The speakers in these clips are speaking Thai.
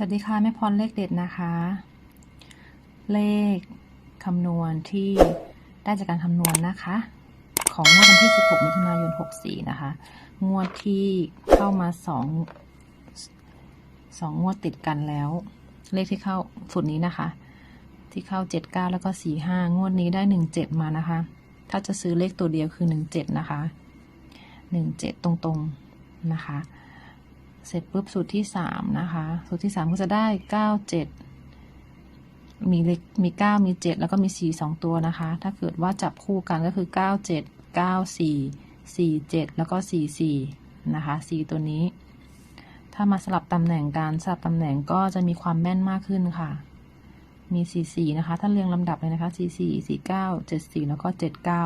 สวัสดีค่ะแม่พรเลขเด็ดนะคะ เลขคำนวณที่ได้จากการคำนวณนะคะ ของงวดวันที่ 16 มิถุนายน 64 นะคะ งวดที่เข้ามาสองสองงวดติดกันแล้ว เลขที่เข้าสุดนี้นะคะ ที่เข้า 79 แล้วก็ 45 งวดนี้ได้ 17 มานะคะ ถ้าจะซื้อเลขตัวเดียวคือ 17 นะคะ 17 ตรงๆนะคะ เสร็จปุ๊บสูตรที่สามนะคะ สูตรที่สามก็จะได้เก้าเจ็ดมีเลขมีเก้ามีเจ็ดแล้วก็มีสี่สองตัวนะคะ ถ้าเกิดว่าจับคู่กันก็คือเก้าเจ็ดเก้าสี่สี่เจ็ดแล้วก็สี่สี่นะคะสี่ตัวนี้ ถ้ามาสลับตำแหน่งการสลับตำแหน่งก็จะมีความแม่นมากขึ้นค่ะ มีสี่สี่นะคะ ถ้าเรียงลำดับเลยนะคะสี่สี่สี่เก้าเจ็ดสี่แล้วก็เจ็ดเก้า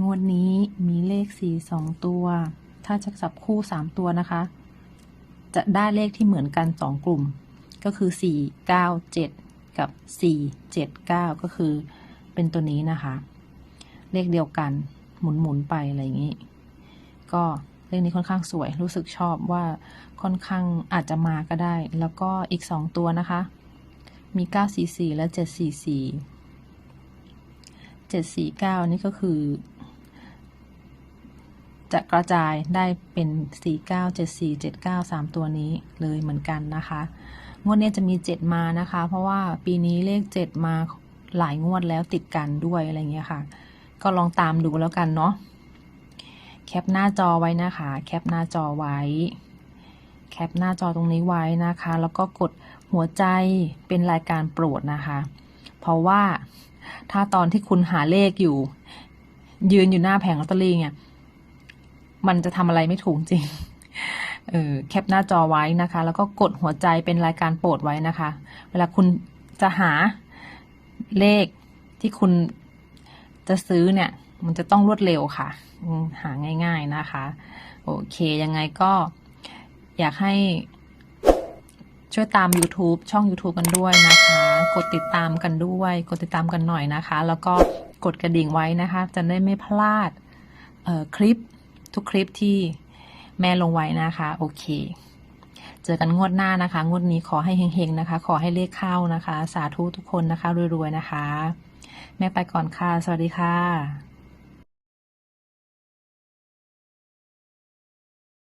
งวดนี้มีเลขสี่สองตัว ถ้าจะจับคู่สามตัวนะคะ จะได้เลขที่เหมือนกันสองกลุ่ม ก็คือสี่เก้าเจ็ดกับสี่เจ็ดเก้าก็คือเป็นตัวนี้นะคะ เลขเดียวกันหมุนหมุนไปอะไรอย่างนี้ ก็เลขนี้ค่อนข้างสวยรู้สึกชอบว่าค่อนข้างอาจจะมาก็ได้ แล้วก็อีกสองตัวนะคะ มีเก้าสี่สี่และเจ็ดสี่สี่เจ็ดสี่เก้านี่ก็คือ จะกระจายได้เป็น 4 9 7 4 7 9 3 ตัวนี้เลยเหมือนกันนะคะ งวดนี้จะมี 7 มานะคะ เพราะว่าปีนี้เลข 7 มาหลายงวดแล้วติดกันด้วยอะไรเงี้ยค่ะ ก็ลองตามดูแล้วกันเนาะ แคปหน้าจอไว้นะคะ แคปหน้าจอไว้ แคปหน้าจอตรงนี้ไว้นะคะ แล้วก็กดหัวใจเป็นรายการโปรดนะคะ เพราะว่าถ้าตอนที่คุณหาเลขอยู่ ยืนอยู่หน้าแผงลอตเตอรี่เนี่ย มันจะทำอะไรไม่ถูกจริงเออแคปหน้าจอไว้นะคะ แล้วก็กดหัวใจเป็นรายการโปรดไว้นะคะ เวลาคุณจะหาเลขที่คุณจะซื้อเนี่ย มันจะต้องรวดเร็วค่ะ หาง่ายๆนะคะ โอเค ยังไงก็อยากให้ช่วยตาม YouTube ช่อง YouTube กันด้วยนะคะ กดติดตามกันด้วย กดติดตามกันหน่อยนะคะ แล้วก็กดกระดิ่งไว้นะคะ จะได้ไม่พลาดคลิป ทุกคลิปที่แม่ลงไว้นะคะ โอเค เจอกันงวดหน้านะคะ งวดนี้ขอให้เฮงๆนะคะ ขอให้เลขเข้านะคะ สาธุทุกคนนะคะรวยๆนะคะ แม่ไปก่อนค่ะ สวัสดีค่ะ